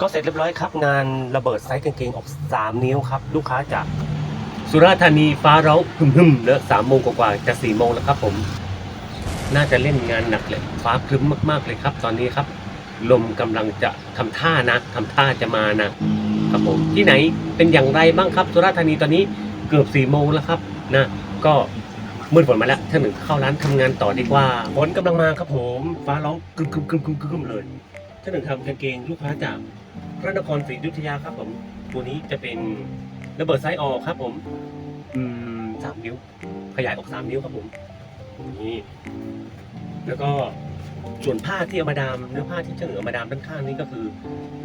ก็เสร็จเรียบร้อยครับ งานระเบิดไซส์กางเกงออก 3 นิ้วครับ ลูกค้าจากสุราษฎร์ธานีฟ้าร้องหึมหึมๆแล้วสามโมงกว่าๆจะสี่โมงแล้วครับผม น่าจะเล่นงานหนักเลย ฟ้าครึ้มมากๆเลยครับ ตอนนี้ครับ ลมกำลังจะทำท่านะทำท่าจะมานะครับผมที่ไหนเป็นอย่างไรบ้างครับ สุราษฎร์ธานีตอนนี้เกือบสี่โมงแล้วครับนะก็มืดฝนมาแล้วท่านหนึ่งเข้าร้านทำงานต่อดีกว่าฝนกำลังมาครับผม ฟ้าร้องกึมกึมกึมกึมกึมเลย ท่านหนึ่งทำกางเกงลูกค้าจากพระนครศรีอยุธยาครับผม ตัวนี้จะเป็นระเบิดไซส์ออกครับ ผมอืมสามนิ้ว ขยายออกสามนิ้วครับผมนี่แล้วก็ส่วนผ้าที่เอามาดามเนื้อผ้าที่เฉลือมาดามด้านข้างนี่ก็คือ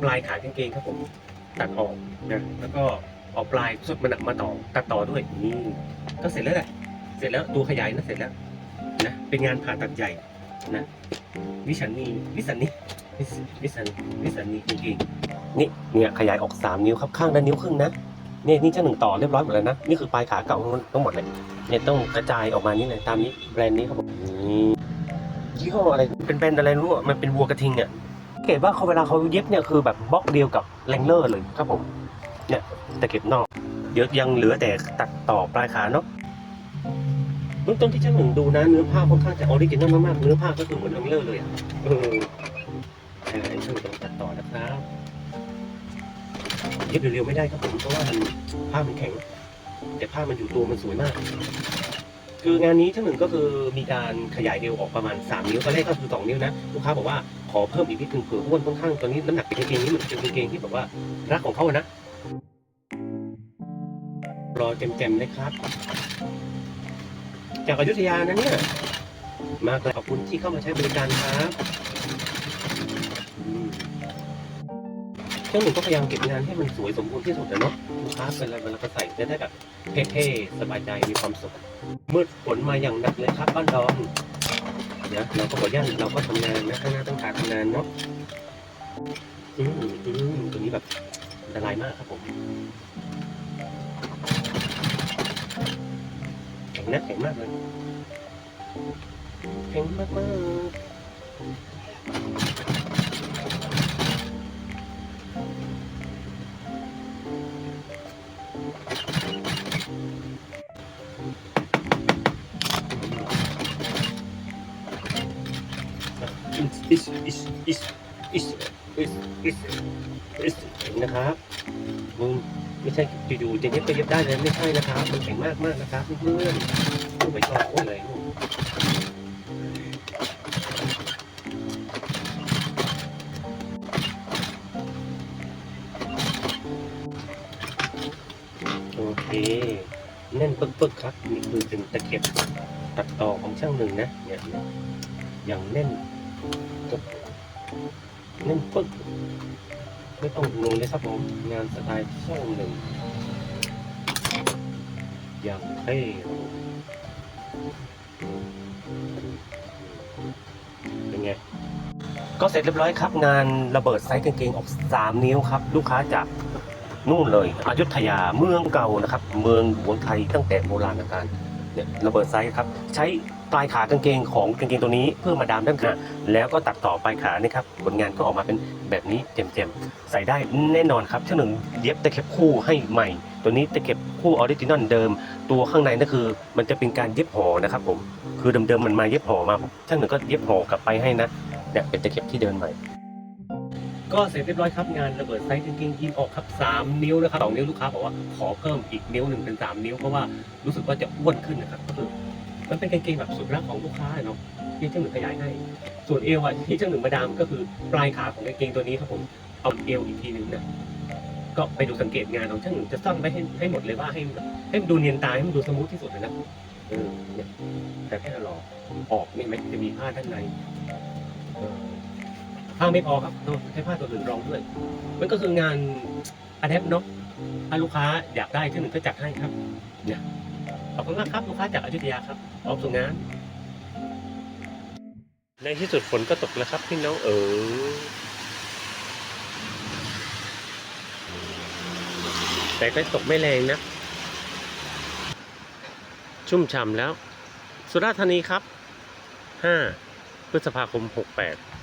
ปลายขากางเกงครับผม ตัดออกนะแล้วก็เอาปลายสุดมันมาต่อตัดต่อด้วยนี่ก็เสร็จแล้วแหละ เสร็จแล้วตัวขยายนะเสร็จแล้วนะเป็นงานผ่าตัดใหญ่ นะวิชันนีวิสันนีวิสันวิสันนีกางเกงนี่เนี่ยขยายออกสามนิ้วครับข้างละนิ้วครึ่งนะเนี่ยนี่เจ้าหนึ่งต่อเรียบร้อยหมดแล้วนะนี่คือปลายขาเก่าทั้งหมดเลยเนี่ยต้องกระจายออกมานี่เลยตามนี้แบรนด์นี้ครับผมนี่ยี่ห้ออะไรเป็นแบรนด์อะไรรู้อะมันเป็นวัวกระทิงอะเกตว่าเขาเวลาเขาเย็บเนี่ยคือแบบบล็อกเดียวกับแรงเลอร์เลยครับผมเนี่ยแตะเก็บนอกเดี๋ยวยังเหลือแต่ตัดต่อปลายขาเนาะ เบื้องต้นที่ช่างหนึ่งดูนะเนื้อผ้าค่อนข้างจะออริจินอลมากๆเนื้อผ้าก็คือเหมือนแรงเลอร์เลยอะเออแต่ช่างต้องตัดต่อนะครับเย็บเร็วๆไม่ได้ครับผมเพราะว่ามันผ้ามันแข็ง แต่ผ้ามันอยู่ตัวมันสวยมาก คืองานนี้ช่างหนึ่งก็คือมีการขยายเอวออกประมาณ 3 นิ้วตอนแรกก็คือ 2 นิ้วนะลูกค้าบอกว่าขอเพิ่มอีกนิดนึงเผื่ออ้วนค่อนข้างตอนนี้น้ำหนักเป็นกางเกงนี้มันเป็นกางเกงที่แบบว่ารักของเขานะรอเต็มๆเลยครับ จากอยุธยานะเนี่ย มากเลยขอบคุณที่เข้ามาใช้บริการครับอืมช่างหนึ่งก็พยายามเก็บงานให้มันสวยสมบูรณ์ที่สุดนะเนาะลูกค้าเป็นอะไรเวลาก็ใส่จะได้แบบเท่ๆสบายใจมีความสุขมืดฝนมาอย่างหนักเลยครับบ้านดอนเดี๋ยวเราก็ขอย่านเราก็ทำงานนะข้างหน้าต้องการทำงานเนาะอืมอืมตัวนี้แบบอันตรายมากครับผม แข็งนะแข็งมากเลยแข็งมากมากอิสอิสอิสอิส อิสอิสอิสอิสแข็งนะครับมึงไม่ใช่อยู่ๆจะเย็บไปเย็บได้เลยไม่ใช่นะครับ มันแข็งมากมากนะครับเพื่อนๆลูกไปชอบโอ้ยลูกโอเคแน่นปึ๊กๆครับนี่คือเป็นตะเข็บตัดต่อของช่างหนึ่งนะเนี่ยอย่างแน่นกแน่นปึ๊กไม่ต้องงงเลยครับผมงานสไตล์ช่างหนึ่งอย่างเท่เป็นไงก็เสร็จเรียบร้อยครับ งานระเบิดไซส์กางเกงออก 3 นิ้วครับ ลูกค้าจากนู่นเลยอยุธยาเมืองเก่านะครับ เมืองหลวงไทยตั้งแต่โบราณกาล เนี่ยระเบิดไซส์ครับ ใช้ปลายขากางเกงของกางเกงตัวนี้เพื่อมาดามด้านข้างแล้วก็ตัดต่อปลายขานี่ครับผลงานก็ออกมาเป็นแบบนี้เต็มๆใส่ได้แน่นอนครับช่างหนึ่งเย็บตะเข็บคู่ให้ใหม่ ตัวนี้ตะเข็บคู่ออริจินอลเดิม ตัวข้างในนั่นคือ มันจะเป็นการเย็บห่อนะครับผมคือเดิมๆมันมาเย็บห่อมาช่างหนึ่งก็เย็บห่อกลับไปให้นะเนี่ยเป็นตะเข็บที่เดินใหม่ ก็เสร็จเรียบร้อยครับงานระเบิดไซส์กางเกงยีนออกครับ3นิ้วนะครับสองนิ้วลูกค้าบอกว่าขอเพิ่มอีกนิ้วหนึ่งเป็น 3 นิ้วเพราะว่ารู้สึกว่าจะอ้วนขึ้นนะครับก็คือมันเป็นกางเกงแบบสุดรักของลูกค้าเนาะที่เจ้าหนึ่งขยายให้ ส่วนเอวอะที่เจ้าหนึ่งมาดามก็คือปลายขาของกางเกงตัวนี้ครับผมเอาเอวอีกทีหนึ่งนะก็ไปดูสังเกตงานของช่าหนึ่งจะซ่อมไว้ให้ให้หมดเลยว่าให้ให้มันดูเนียนตาให้มันดูสมูทที่สุดเลยนะเออเนี่ยแต่แค่รอออกนี่ยมันจะมีผ้าด้านในเออ ผ้าไม่พอครับเราใช้ผ้าตัวอื่นรองด้วย มันก็คืองานอะแดปเนาะถ้าลูกค้าอยากได้ที่หนึ่งก็จัดให้ครับเนี่ยขอบคุณมากครับลูกค้าจากอยุธยาครับพร้อมส่งงานในที่สุดฝนก็ตกแล้วครับพี่น้องเออแต่ก็ตกไม่แรงนะ ชุ่มฉ่ำแล้ว สุราษฎร์ธานีครับ 5 พฤษภาคม 68